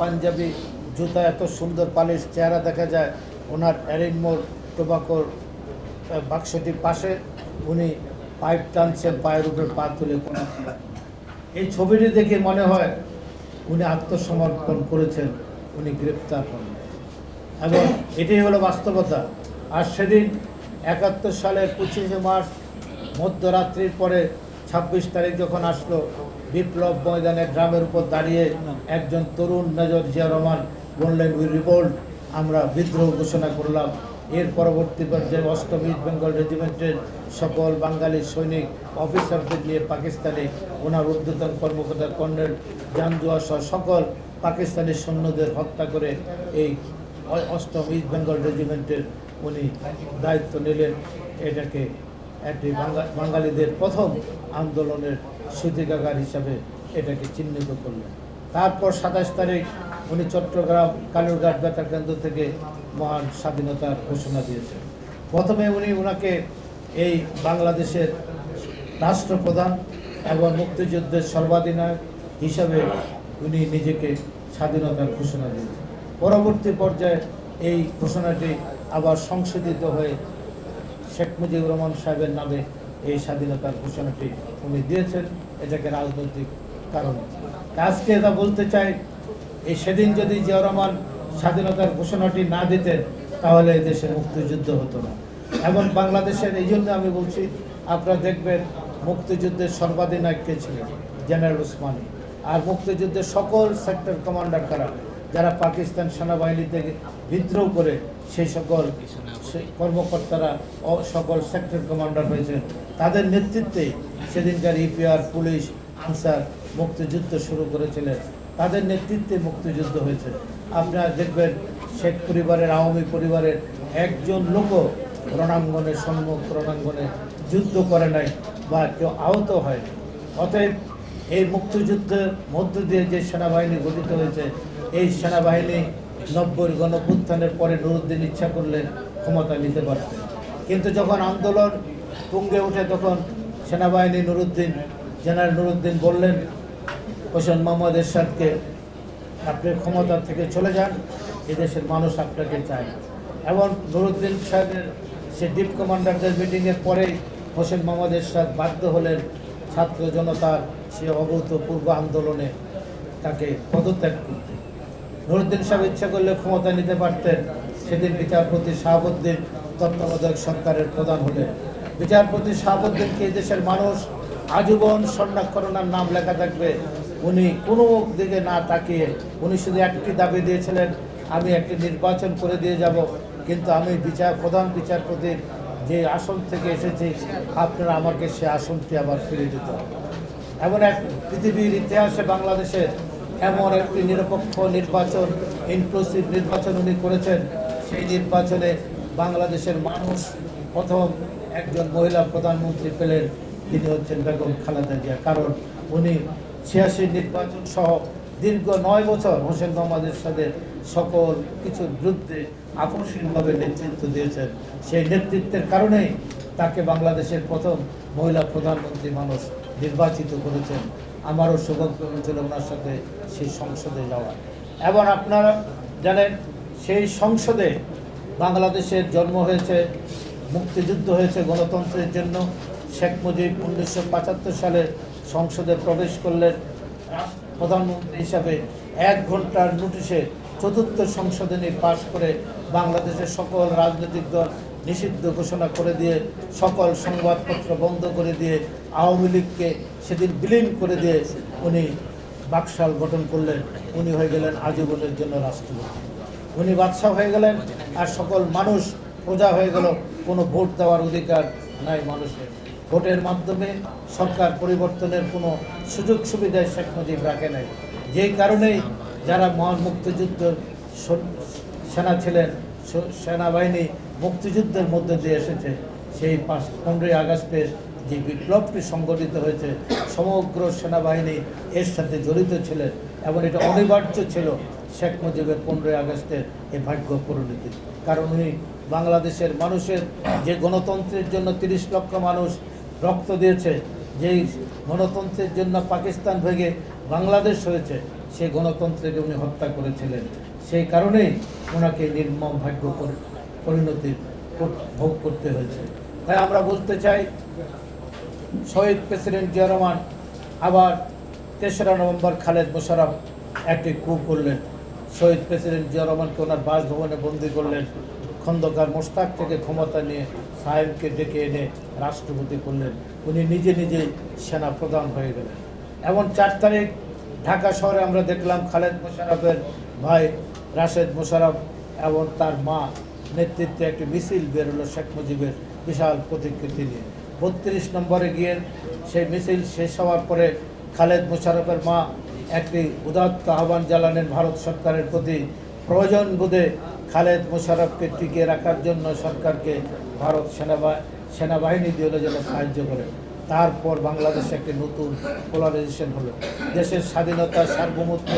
পাঞ্জাবি, জুতা এত সুন্দর পালিশ, চেহারা দেখা যায়, ওনার অ্যারিনমোর টোবাকোর বাক্সটির পাশে, উনি পাইপ টানছেন, পায়ের উপরে পা তুলে এই ছবিটি দেখে মনে হয় উনি আত্মসমর্পণ করেছেন, উনি গ্রেপ্তার হন। এবং এটাই হলো বাস্তবতা। আর সেদিন একাত্তর সালের পঁচিশে মার্চ, মধ্যরাত্রির পরে ছাব্বিশ তারিখ যখন আসলো, বিপ্লব ময়দানে গ্রামের উপর দাঁড়িয়ে একজন তরুণ নজর জিয়া রহমান বললেন উই রিভোল্ট আমরা বিদ্রোহ ঘোষণা করলাম। এর পরবর্তী পর্যায়ে অষ্টম ইস্ট বেঙ্গল রেজিমেন্টের সকল বাঙালি সৈনিক, অফিসারদের নিয়ে পাকিস্তানে ওনার ঊর্ধ্বতন কর্মকর্তা কর্নেল জানজুয়া সহ সকল পাকিস্তানি সৈন্যদের হত্যা করে এই অষ্টম ইস্ট বেঙ্গল রেজিমেন্টের উনি দায়িত্ব নিলেন। এটাকে একটি বাঙা- বাঙালিদের প্রথম আন্দোলনের সূতিকাগার হিসাবে এটাকে চিহ্নিত করলেন। তারপর সাতাশ তারিখ উনি চট্টগ্রাম কালুরঘাট বেতার কেন্দ্র থেকে মহান স্বাধীনতার ঘোষণা দিয়েছেন। প্রথমে উনি ওনাকে এই বাংলাদেশের রাষ্ট্রপ্রধান এবং মুক্তিযুদ্ধের সর্বাধিনায়ক হিসাবে উনি নিজেকে স্বাধীনতার ঘোষণা দিয়েছেন। পরবর্তী পর্যায়ে এই ঘোষণাটি আবার সংশোধিত হয়ে শেখ মুজিবুর রহমান সাহেবের নামে এই স্বাধীনতার ঘোষণাটি উনি দিয়েছেন। এটাকে রাজনৈতিক কারণ। আজকে এটা বলতে চাই, এই সেদিন যদি জিয়া রহমান স্বাধীনতার ঘোষণাটি না দিতেন, তাহলে এই দেশে মুক্তিযুদ্ধ হতো না। এবং বাংলাদেশের এই জন্য আমি বলছি, আপনারা দেখবেন মুক্তিযুদ্ধের সর্বাধিনায়ক কে ছিলেন? জেনারেল উসমানী আর মুক্তিযুদ্ধের সকল সেক্টর কমান্ডার কারা? যারা পাকিস্তান সেনাবাহিনী থেকে বিদ্রোহ করে, সেই সকল কর্মকর্তারা সকল সেক্টর কমান্ডার হয়েছেন। তাদের নেতৃত্বে সেদিনকার ইপিআর পুলিশ আনসার মুক্তিযুদ্ধ শুরু করেছিলেন। তাদের নেতৃত্বে মুক্তিযুদ্ধ হয়েছে। আপনারা দেখবেন শেখ পরিবারের, আওয়ামী পরিবারের একজন লোকও রণাঙ্গনে সম্মুখ রণাঙ্গনে যুদ্ধ করে নাই বা কেউ আহত হয়নি অতএব এই মুক্তিযুদ্ধের মধ্য দিয়ে যে সেনাবাহিনী গঠিত হয়েছে, এই সেনাবাহিনী নব্বই গণপুত্থানের পরে নুরুদ্দিন ইচ্ছা করলে ক্ষমতা নিতে পারতেন কিন্তু যখন আন্দোলন তুঙ্গে ওঠে, তখন সেনাবাহিনী নুরুদ্দিন, জেনারেল নুরুদ্দিন বললেন, হোসেন মোহাম্মদ এরশাদকে আপনি ক্ষমতা থেকে চলে যান, এদেশের মানুষ আপনাকে চায় এবং নুরুদ্দিন সাহেবের সে ডিপ কমান্ডারদের মিটিংয়ের পরেই হোসেন মোহাম্মদ এরশাদ বাধ্য হলেন ছাত্র জনতার সে অভূতপূর্ব আন্দোলনে তাকে পদত্যাগ করতে। নুরুদ্দিন সাহেব ইচ্ছা করলে ক্ষমতা নিতে পারতেন সেদিন বিচারপতি শাহাবুদ্দিন তত্ত্বাবধায়ক সরকারের প্রধান হলেন। বিচারপতি শাহাবুদ্দিনকে দেশের মানুষ আজীবন স্বর্ণাক্ষরণার নাম লেখা থাকবে। উনি কোনো দিকে না তাকিয়ে উনি শুধু একটি দাবি দিয়েছিলেন, আমি একটি নির্বাচন করে দিয়ে যাব। কিন্তু আমি বিচার, প্রধান বিচারপতির যে আসন থেকে এসেছি, আপনারা আমাকে সে আসনটি আবার ফিরে দিতে এমন এক পৃথিবীর ইতিহাসে বাংলাদেশের এমন একটি নিরপেক্ষ নির্বাচন ইনক্লুসিভ নির্বাচন উনি করেছেন। সেই নির্বাচনে বাংলাদেশের মানুষ প্রথম একজন মহিলা প্রধানমন্ত্রী পেলেন, তিনি হচ্ছেন বেগম খালেদা জিয়া। কারণ উনি ছিয়াশি নির্বাচন সহ দীর্ঘ নয় বছর হোসেন মোহাম্মদ সাথে সকল কিছুর বিরুদ্ধে আকস্মিকভাবে নেতৃত্ব দিয়েছেন। সেই নেতৃত্বের কারণেই তাকে বাংলাদেশের প্রথম মহিলা প্রধানমন্ত্রী মানুষ নির্বাচিত করেছেন। আমারও সৌভাগ্য হয়েছিল ওনার সাথে সেই সংসদে যাওয়া এবং আপনারা জানেন সেই সংসদে বাংলাদেশের জন্ম হয়েছে, মুক্তিযুদ্ধ হয়েছে গণতন্ত্রের জন্য। শেখ মুজিব উনিশশো পঁচাত্তর সালে সংসদে প্রবেশ করলেন। প্রধানমন্ত্রী হিসাবে এক ঘণ্টার নোটিশে চতুর্থ সংশোধনী পাশ করে বাংলাদেশের সকল রাজনৈতিক দল নিষিদ্ধ ঘোষণা করে দিয়ে, সকল সংবাদপত্র বন্ধ করে দিয়ে, আওয়ামী লীগকে সেদিন বিলীন করে দিয়ে উনি বাকশাল গঠন করলেন। উনি হয়ে গেলেন আজীবনের জন্য রাষ্ট্রপতি। উনি বাদশাহ হয়ে গেলেন আর সকল মানুষ প্রজা হয়ে গেল। কোনো ভোট দেওয়ার অধিকার নাই মানুষের। ভোটের মাধ্যমে সরকার পরিবর্তনের কোনো সুযোগ সুবিধায় শেখ মুজিব রাখে নাই। যেই কারণেই যারা মহান মুক্তিযুদ্ধ সেনা ছিলেন সেনাবাহিনী মুক্তিযুদ্ধের মধ্যে দিয়ে এসেছে, সেই পাঁচ পনেরোই আগস্টের যে বিপ্লবটি সংগঠিত হয়েছে, সমগ্র সেনাবাহিনী এর সাথে জড়িত ছিলেন এবং এটা অনিবার্য ছিল শেখ মুজিবের পনেরোই আগস্টের এই ভাগ্য পরিণতি। কারণ উনি বাংলাদেশের মানুষের যে গণতন্ত্রের জন্য তিরিশ লক্ষ মানুষ রক্ত দিয়েছে, যেই গণতন্ত্রের জন্য পাকিস্তান ভেঙে বাংলাদেশ হয়েছে, সেই গণতন্ত্রকে উনি হত্যা করেছিলেন। সেই কারণেই ওনাকে নির্মম ভাগ্য পরিণতি ভোগ করতে হয়েছে। তাই আমরা বলতে চাই, শহীদ প্রেসিডেন্ট জিয়া রহমান আবার তেসরা নভেম্বর খালেদ মোশারফ একটি কু করলেন। শহীদ প্রেসিডেন্ট জিয়া রহমানকে ওনার বাসভবনে বন্দি করলেন। খন্দকার মোশতাক থেকে ক্ষমতা নিয়ে সাহেবকে ডেকে এনে রাষ্ট্রপতি করলেন। উনি নিজে নিজেই সেনা প্রধান হয়ে গেলেন। এমন চার তারিখ ঢাকা শহরে আমরা দেখলাম খালেদ মোশারফের ভাই রাশেদ মোশারফ এবং তার মা নেতৃত্বে একটি মিছিল বেরোলো শেখ মুজিবের বিশাল প্রতিকৃতি নিয়ে। বত্রিশ নম্বরে গিয়ে সেই মিছিল শেষ হওয়ার পরে খালেদ মোশারফের মা একটি উদাত্ত আহ্বান জ্বালানেন ভারত সরকারের প্রতি। প্রয়োজন বোধে খালেদ মোশারফকে টিকিয়ে রাখার জন্য সরকারকে ভারত সেনাবা, সেনাবাহিনী দিয়ে যেন সাহায্য করে। তারপর বাংলাদেশে একটি নতুন পোলারাইজেশন হলো। দেশের স্বাধীনতা সার্বভৌমত্ব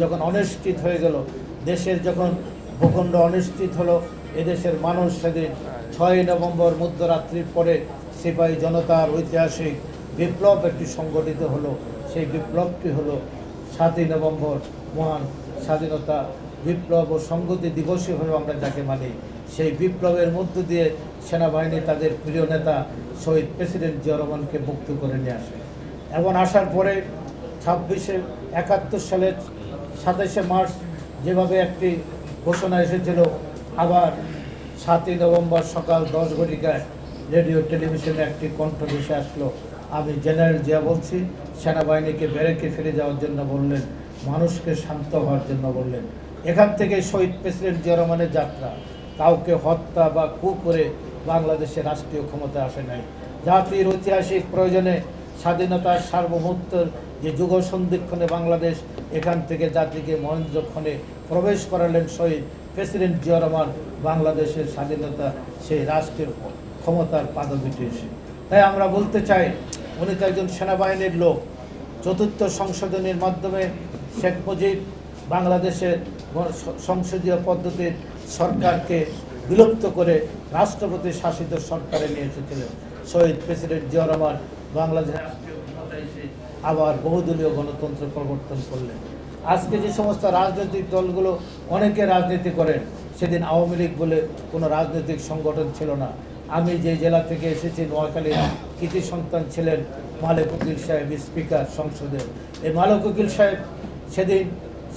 যখন অনিশ্চিত হয়ে গেল, দেশের যখন ভূখণ্ড অনিশ্চিত হলো, এদেশের মানুষ সেদিন ছয় নভেম্বর মধ্যরাত্রির পরে সিপাহী জনতার ঐতিহাসিক বিপ্লব একটি সংগঠিত হলো। সেই বিপ্লবটি হলো সাতই নভেম্বর মহান স্বাধীনতা বিপ্লব ও সংগতি দিবস হলো আমরা যাকে মানি, সেই বিপ্লবের মধ্য দিয়ে সেনাবাহিনী তাদের প্রিয় নেতা শহীদ প্রেসিডেন্ট জিয়া রহমানকে মুক্ত করে নিয়ে আসে। এবং আসার পরে ছাব্বিশে একাত্তর সালের সাতাশে মার্চ যেভাবে একটি ঘোষণা এসেছিল, আবার সাতই নভেম্বর সকাল দশ ঘটিকায় রেডিও, টেলিভিশনে একটি কণ্ঠ ভেসে আসলো। আমি জেনারেল জিয়া বলছি, সেনাবাহিনীকে ব্যারেকে ফিরে যাওয়ার জন্য বললেন, মানুষকে শান্ত হওয়ার জন্য বললেন। এখান থেকে শহীদ প্রেসিডেন্ট জিয়া রহমানের যাত্রা, কাউকে হত্যা বা কু করে বাংলাদেশের রাষ্ট্রীয় ক্ষমতা আসে নাই। জাতির ঐতিহাসিক প্রয়োজনে স্বাধীনতার সার্বভৌমত্বের যে যুগ সন্ধিক্ষণে বাংলাদেশ এখান থেকে জাতিকে মহেন্দ্রক্ষণে প্রবেশ করালেন শহীদ প্রেসিডেন্ট জিয়া রহমান, বাংলাদেশের স্বাধীনতা সেই রাষ্ট্রের ক্ষমতার পাদবিটি এসে। তাই আমরা বলতে চাই উনি তো একজন সেনাবাহিনীর লোক। চতুর্থ সংশোধনীর মাধ্যমে শেখ মুজিব বাংলাদেশের সংসদীয় পদ্ধতির সরকারকে বিলুপ্ত করে রাষ্ট্রপতি শাসিত সরকারে নিয়ে এসেছিলেন। শহীদ প্রেসিডেন্ট জিয়া রহমান এসে আবার বহুদলীয় গণতন্ত্র প্রবর্তন করলেন। আজকে যে সমস্ত রাজনৈতিক দলগুলো অনেকে রাজনীতি করেন, সেদিন আওয়ামী লীগ বলে কোনো রাজনৈতিক সংগঠন ছিল না। আমি যে জেলা থেকে এসেছি নোয়াখালীর কৃতি সন্তান ছিলেন মালেক উকিল সাহেব, স্পিকার সংসদের। এই মালেক উকিল সাহেব সেদিন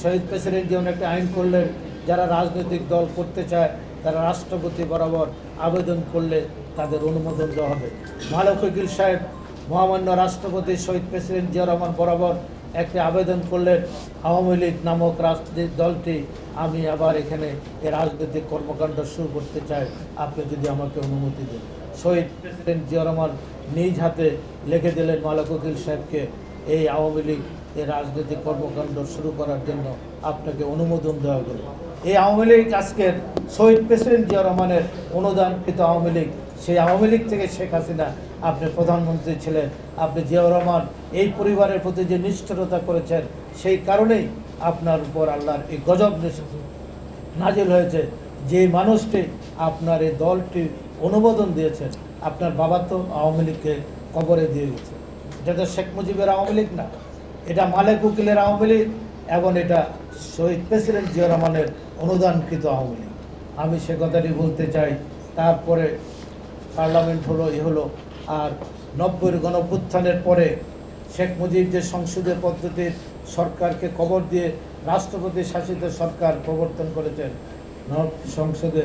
শহীদ প্রেসিডেন্ট যেমন একটা আইন করলেন, যারা রাজনৈতিক দল করতে চায়, তারা রাষ্ট্রপতি বরাবর আবেদন করলে তাদের অনুমোদন দেওয়া হবে। মালেক উকিল সাহেব মহামান্য রাষ্ট্রপতি শহীদ প্রেসিডেন্ট জিয়া রহমান বরাবর একটি আবেদন করলেন, আওয়ামী লীগ নামক রাজনৈতিক দলটি আমি আবার এখানে এই রাজনৈতিক কর্মকাণ্ড শুরু করতে চাই। আপনি যদি আমাকে অনুমতি দেন। শহীদ প্রেসিডেন্ট জিয়া রহমান নিজ হাতে লিখে দিলেন মালাক উকিল সাহেবকে, এই আওয়ামী লীগ, এই রাজনৈতিক কর্মকাণ্ড শুরু করার জন্য আপনাকে অনুমোদন দেওয়া গেল এই আওয়ামী লীগ আজকের শহীদ প্রেসিডেন্ট জিয়া রহমানের অনুদানকৃত আওয়ামী লীগ, সেই আওয়ামী লীগ থেকে শেখ হাসিনা আপনি প্রধানমন্ত্রী ছিলেন, আপনি জিয়াউর রহমান, এই পরিবারের প্রতি যে নিষ্ঠুরতা করেছেন, সেই কারণেই আপনার উপর আল্লাহর এই গজব নাজিল হয়েছে। যে মানুষটি আপনার এই দলটি অনুমোদন দিয়েছেন আপনার বাবা তো আওয়ামী লীগকে কবরে দিয়ে গেছে। এটা তো শেখ মুজিবের আওয়ামী লীগ না। এটা মালেক উকিলের আওয়ামী লীগ এবং এটা শহীদ প্রেসিডেন্ট জিয়া রহমানের অনুদানকৃত আওয়ামী লীগ। আমি সে কথাটি বলতে চাই, তারপরে পার্লামেন্ট হলো, এ হলো, আর নব্বই গণপুত্থানের পরে শেখ মুজিব যে সংসদীয় পদ্ধতির সরকারকে কবর দিয়ে রাষ্ট্রপতি শাসিত সরকার প্রবর্তন করেছেন সংসদে।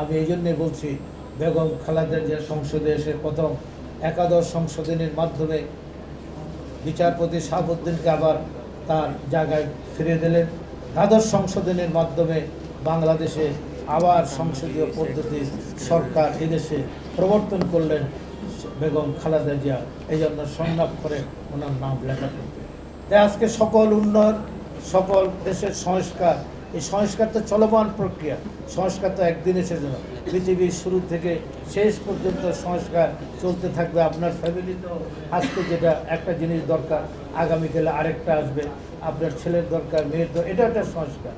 আমি এই জন্যে বলছি বেগম খালেদা যে সংসদে এসে প্রথম একাদশ সংশোধনীর মাধ্যমে বিচারপতি শাহাবুদ্দিনকে আবার তার জায়গায় ফিরে দিলেন। দ্বাদশ সংশোধনের মাধ্যমে বাংলাদেশে আবার সংসদীয় পদ্ধতি সরকার এদেশে প্রবর্তন করলেন বেগম খালেদা জিয়া। এই জন্য সংলাপ করে ওনার নাম লেখা তাই আজকে সকল উন্নয়ন, সকল দেশের সংস্কার এই সংস্কার তো চলমান প্রক্রিয়া। সংস্কার তো একদিন এসে যাবে পৃথিবীর শুরু থেকে শেষ পর্যন্ত সংস্কার চলতে থাকবে। আপনার ফ্যামিলি তো আজকে যেটা একটা জিনিস দরকার, আগামীকালে আরেকটা আসবে। আপনার ছেলের দরকার, মেয়ের দরকার, এটা একটা সংস্কার।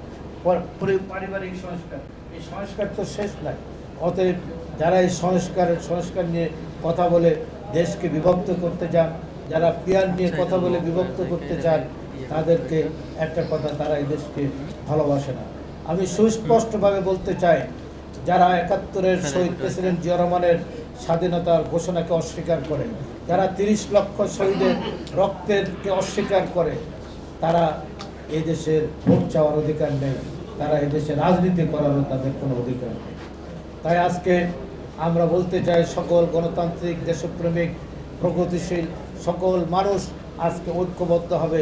পর- পারিবারিক সংস্কার। এই সংস্কার তো শেষ নাই। অতএব যারা এই সংস্কারের সংস্কার নিয়ে কথা বলে দেশকে বিভক্ত করতে চান, যারা পিয়ার নিয়ে কথা বলে বিভক্ত করতে চান, তাদেরকে একটা কথা তারা এই দেশকে ভালোবাসে না। আমি সুস্পষ্টভাবে বলতে চাই যারা একাত্তরের শহীদ প্রেসিডেন্ট জিয়া রহমানের স্বাধীনতার ঘোষণাকে অস্বীকার করে যারা তিরিশ লক্ষ শহীদের রক্তেরকে অস্বীকার করে তারা এই দেশের ভোট চাওয়ার অধিকার নেই তারা এই দেশে রাজনীতি করারও তাদের কোনো অধিকার নেই। তাই আজকে আমরা বলতে চাই সকল গণতান্ত্রিক দেশপ্রেমিক প্রগতিশীল সকল মানুষ আজকে ঐক্যবদ্ধ হবে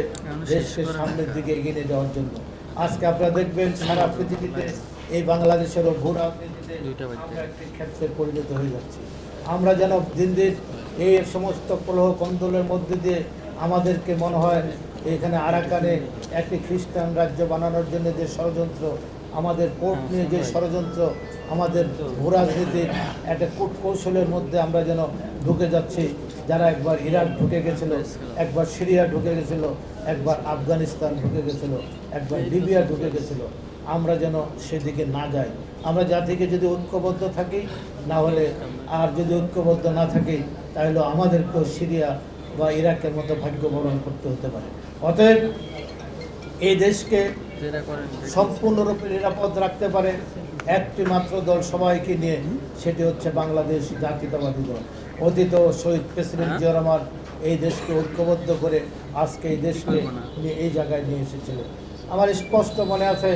দেশকে সামনের দিকে এগিয়ে নিয়ে যাওয়ার জন্য। আজকে আপনারা দেখবেন সারা পৃথিবীতে এই বাংলাদেশেরও ভূ রাজনীতিতে একটি ক্ষেত্রে পরিণত হয়ে যাচ্ছে। আমরা যেন দিন দিন এই সমস্ত কলহ কন্দলের মধ্যে দিয়ে আমাদেরকে মনে হয় এখানে আরাকানে একটি খ্রিস্টান রাজ্য বানানোর জন্য যে ষড়যন্ত্র আমাদের কোর্ট নিয়ে যে ষড়যন্ত্র আমাদের ভূ রাজনীতির একটা কূট কৌশলের মধ্যে আমরা যেন ঢুকে যাচ্ছি। যারা একবার ইরাক ঢুকে গেছিল, একবার সিরিয়া ঢুকে গেছিল, একবার আফগানিস্তান ঢুকে গেছিল, একবার লিবিয়া ঢুকে গেছিল, আমরা যেন সেদিকে না যাই। আমরা জাতিকে যদি ঐক্যবদ্ধ থাকি, না হলে আর যদি ঐক্যবদ্ধ না থাকি, তাহলে আমাদেরকেও সিরিয়া বা ইরাকের মতো ভাগ্য বরণ করতে হতে পারে। অতএব এই দেশকে সম্পূর্ণরূপে নিরাপদ রাখতে পারে একটি মাত্র দল সবাইকে নিয়ে, সেটি হচ্ছে বাংলাদেশ জাতীয়তাবাদী দল। অতীত শহীদ প্রেসিডেন্ট জিয়া রহমান এই দেশকে ঐক্যবদ্ধ করে আজকে এই দেশকে এই জায়গায় নিয়ে এসেছিলেন আমার স্পষ্ট মনে আছে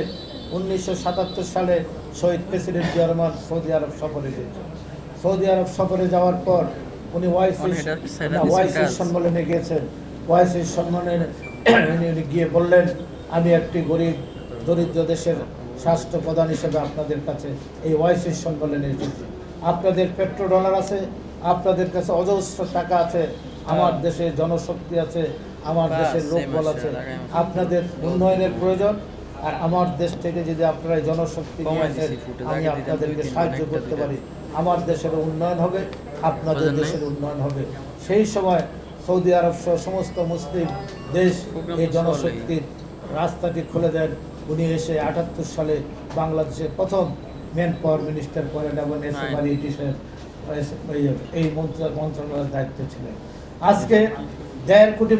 উনিশশো সাতাত্তর সালে শহীদ প্রেসিডেন্ট জিয়া রহমান সৌদি আরব সফরে গিয়েছেন সৌদি আরব সফরে যাওয়ার পর উনি ওয়াইসি ওয়াইসি। সম্মেলনে গিয়েছেন। ওয়াইসির সম্মানে উনি উনি গিয়ে বললেন আমি একটি গরিব দরিদ্র দেশের স্বাস্থ্য প্রধান হিসেবে আপনাদের কাছে এই ওয়াইসি সম্মেলনে এসেছি। আপনাদের পেট্রো ডলার আছে আপনাদের কাছে অজস্র টাকা আছে আমার দেশে জনশক্তি আছে আমার দেশের লোক বল আছে। আপনাদের উন্নয়নের প্রয়োজন আর আমার দেশ থেকে যদি আপনারা জনশক্তি আমি আপনাদেরকে সাহায্য করতে পারি। আমার দেশের উন্নয়ন হবে আপনাদের দেশের উন্নয়ন হবে। সেই সময় সৌদি আরব সহ সমস্ত মুসলিম দেশ এই জনশক্তির রাস্তাটি খুলে দেন। উনি এসে আটাত্তর সালে বাংলাদেশের প্রথম ম্যান পাওয়ার মিনিস্টার করেন এবং এসে. বাড়ি এই মন্ত্রণালয়ের দায়িত্ব ছিলেন। আজকে দেড় কোটি